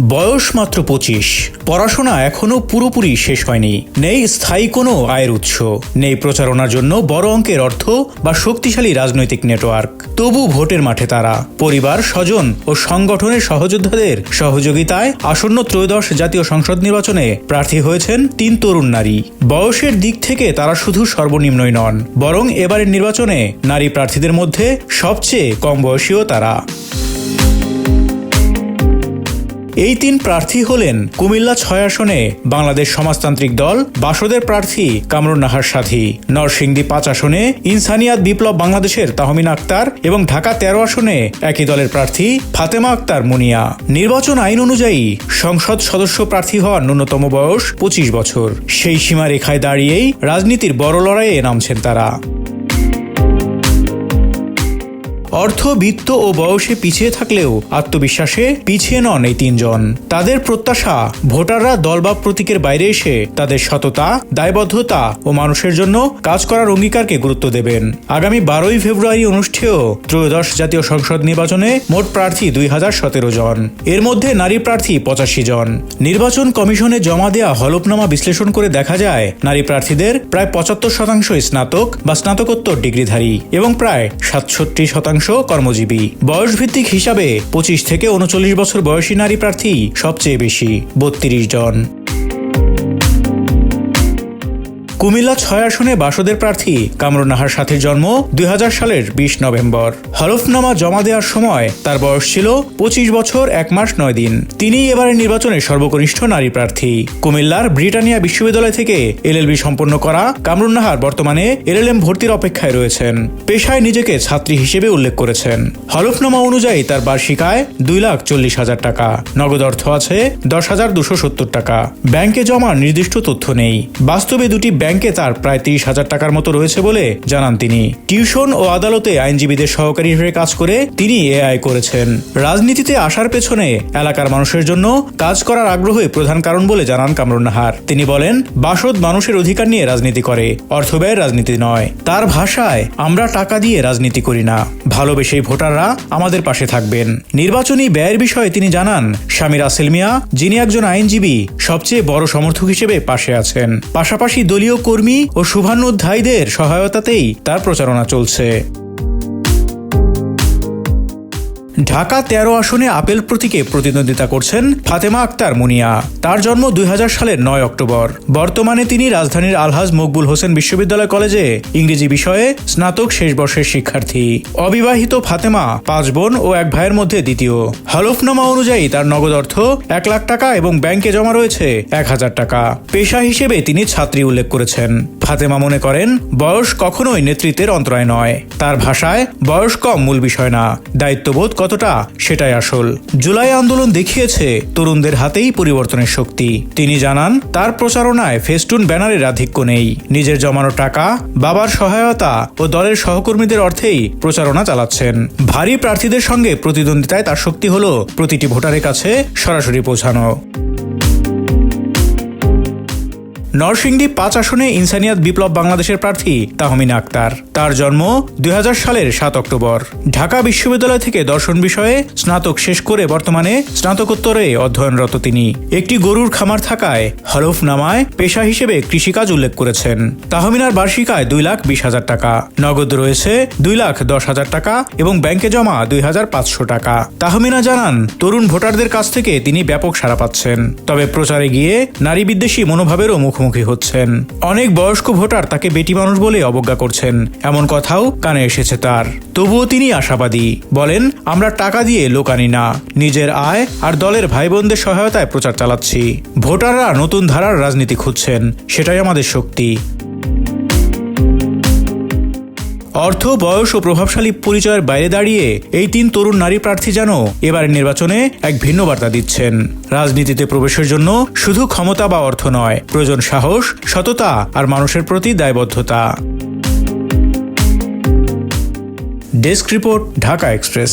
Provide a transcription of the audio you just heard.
বয়স মাত্র পঁচিশ। পড়াশোনা এখনও পুরোপুরি শেষ হয়নি। নেই স্থায়ী কোনো আয়ের উৎস। নেই প্রচারণার জন্য বড় অঙ্কের অর্থ বা শক্তিশালী রাজনৈতিক নেটওয়ার্ক। তবু ভোটের মাঠে তারা। পরিবার, স্বজন ও সংগঠনের সহযোদ্ধাদের সহযোগিতায় আসন্ন ত্রয়োদশ জাতীয় সংসদ নির্বাচনে প্রার্থী হয়েছেন তিন তরুণ নারী। বয়সের দিক থেকে তারা শুধু সর্বনিম্নই নন, বরং এবারের নির্বাচনে নারী প্রার্থীদের মধ্যে সবচেয়ে কম বয়সীও তারা। এই তিন প্রার্থী হলেন কুমিল্লা ছয় আসনে বাংলাদেশ সমাজতান্ত্রিক দল, বাসদের প্রার্থী কামরুন নাহার সাথী নরসিংদী পাঁচ আসনে ইনসানিয়াত বিপ্লব বাংলাদেশের তাহমিনা আক্তার এবং ঢাকা তেরো আসনে একই দলের প্রার্থী ফাতেমা আক্তার মুনিয়া। নির্বাচন আইন অনুযায়ী সংসদ সদস্য প্রার্থী হওয়ার ন্যূনতম বয়স পঁচিশ বছর। সেই সীমারেখায় দাঁড়িয়েই রাজনীতির বড় লড়াইয়ে নামছেন তারা। অর্থ বিত্ত ও বয়সে পিছিয়ে থাকলেও আত্মবিশ্বাসে পিছিয়ে নন এই তিনজন। তাদের প্রত্যাশা, ভোটাররা দল বা প্রতীকের বাইরে এসে তাদের সততা, দায়বদ্ধতা ও মানুষের জন্য কাজ করার অঙ্গীকারকে গুরুত্ব দেবেন। আগামী বারোই ফেব্রুয়ারি অনুষ্ঠেয় ত্রয়োদশ জাতীয় সংসদ নির্বাচনে মোট প্রার্থী দুই হাজার সতেরো জন। এর মধ্যে নারী প্রার্থী পঁচাশি জন। নির্বাচন কমিশনে জমা দেওয়া হলফনামা বিশ্লেষণ করে দেখা যায়, নারী প্রার্থীদের প্রায় পঁচাত্তর শতাংশই স্নাতক বা স্নাতকোত্তর ডিগ্রিধারী এবং প্রায় সাতষট্টি শতাংশ কর্মজীবী। বয়স ভিত্তিক হিসাবে পঁচিশ থেকে উনচল্লিশ বছর বয়সী নারী প্রার্থী সবচেয়ে বেশি, বত্রিশ জন। কুমিল্লা ছয় আসনে বাসদের প্রার্থী কামরুন নাহার সাথে জন্ম দুই হাজার সালের বিশ নভেম্বর। হলফনামা জমা দেওয়ার সময় তার বয়স ছিল পঁচিশ বছর এক মাস নয় দিন। তিনি এবারের নির্বাচনে সর্বকনিষ্ঠ নারী প্রার্থী। কুমিল্লার ব্রিটানিয়া বিশ্ববিদ্যালয় থেকে এলএলবি সম্পন্ন করা কামরুন নাহার বর্তমানে এলএলএম ভর্তির অপেক্ষায় রয়েছেন। পেশায় নিজেকে ছাত্রী হিসেবে উল্লেখ করেছেন। হলফনামা অনুযায়ী তার বার্ষিক আয় দুই লাখ চল্লিশ হাজার টাকা। নগদ অর্থ আছে দশ হাজার দুশো সত্তর টাকা। ব্যাংকে জমার নির্দিষ্ট তথ্য নেই। বাস্তবে দুটি ব্যাংকে তার প্রায় তিরিশ হাজার টাকার মতো রয়েছে বলে জানান তিনি। টিউশন ও আদালতে আইনজীবীদের সহকারী হিসেবে কাজ করে তিনি এআই করেছেন। রাজনীতিতে আসার পেছনে এলাকার মানুষের জন্য কাজ করার আগ্রহই প্রধান কারণ বলে জানান কামরুন নাহার। তিনি বলেন, বাসদ মানুষের অধিকার নিয়ে রাজনীতি করে, অর্থ রাজনীতি নয়। তার ভাষায়, আমরা টাকা দিয়ে রাজনীতি করি না। ভালোবেসেই ভোটাররা আমাদের পাশে থাকবেন। নির্বাচনী ব্যয়ের বিষয়ে তিনি জানান স্বামী রাসেল মিয়া যিনি একজন আইনজীবী, সবচেয়ে বড় সমর্থক হিসেবে পাশে আছেন। পাশাপাশি দলীয় কর্মী ও শুভানুধ্যায়ীদের সহায়তাতেই তার প্রচারণা চলছে। ঢাকা তেরো আসনে আপেল প্রতীকে প্রতিদ্বন্দ্বিতা করছেন ফাতেমা আক্তার মুনিয়া। তার জন্ম দুই হাজার সালের নয় অক্টোবর। বর্তমানে তিনি রাজধানীর আলহাজ মকবুল হোসেন বিশ্ববিদ্যালয় কলেজে ইংরেজি বিষয়ে স্নাতক শেষ বর্ষের শিক্ষার্থী। অবিবাহিত ফাতেমা পাঁচ বোন ও এক ভাইয়ের মধ্যে দ্বিতীয়। হলফনামা অনুযায়ী তার নগদ অর্থ এক লাখ টাকা এবং ব্যাংকে জমা রয়েছে এক হাজার টাকা। পেশা হিসেবে তিনি ছাত্রী উল্লেখ করেছেন। ফাতেমা মনে করেন, বয়স কখনোই নেতৃত্বের অন্তরায় নয়। তার ভাষায়, বয়স কম মূল বিষয় না। দায়িত্ববোধ কতটা, সেটাই আসল। জুলাই আন্দোলন দেখিয়েছে তরুণদের হাতেই পরিবর্তনের শক্তি। তিনি জানান, তার প্রচারণায় ফেস্টুন ব্যানারের আধিক্য নেই। নিজের জমানো টাকা, বাবার সহায়তা ও দলের সহকর্মীদের অর্থেই প্রচারণা চালাচ্ছেন। ভারী প্রার্থীদের সঙ্গে প্রতিদ্বন্দ্বিতায় তার শক্তি হল প্রতিটি ভোটারের কাছে সরাসরি পৌঁছানো। নরসিংদী পাঁচ আসনে ইনসানিয়াত বিপ্লব বাংলাদেশের প্রার্থী তাহমিনা আক্তার। তার জন্ম দুই হাজার সালের সাত অক্টোবর। ঢাকা বিশ্ববিদ্যালয় থেকে দর্শন বিষয়ে স্নাতক শেষ করে বর্তমানে স্নাতকোত্তরে অধ্যয়নরত তিনি। একটি গরুর খামার থাকায় হলফনামায় পেশা হিসেবে কৃষিকাজ উল্লেখ করেছেন। তাহমিনার বার্ষিক আয় দুই লাখ বিশ হাজার টাকা, নগদ রয়েছে দুই লাখ দশ হাজার টাকা এবং ব্যাংকে জমা দুই হাজার পাঁচশো টাকা। তাহমিনা জানান, তরুণ ভোটারদের কাছ থেকে তিনি ব্যাপক সাড়া পাচ্ছেন। তবে প্রচারে গিয়ে নারী বিদ্বেষী মনোভাবেরও মুখোমুখি হচ্ছেন। অনেক বয়স্ক ভোটার তাকে বেটি মানুষ বলে অবজ্ঞা করছেন। এমন কথাও কানে এসেছে তার। তবুও তিনি আশাবাদী। বলেন, আমরা টাকা দিয়ে লোক আনি না। নিজের আয় আর দলের ভাই বোনদের সহায়তায় প্রচার চালাচ্ছি। ভোটাররা নতুন ধারার রাজনীতি খুঁজছেন। সেটাই আমাদের শক্তি। অর্থ, বয়স ও প্রভাবশালী পরিচয়ের বাইরে দাঁড়িয়ে এই তিন তরুণ নারী প্রার্থী যেন এবারের নির্বাচনে এক ভিন্ন বার্তা দিচ্ছেন। রাজনীতিতে প্রবেশের জন্য শুধু ক্ষমতা বা অর্থ নয়, প্রয়োজন সাহস, সততা আর মানুষের প্রতি দায়বদ্ধতা। Desk report, Dhaka Express.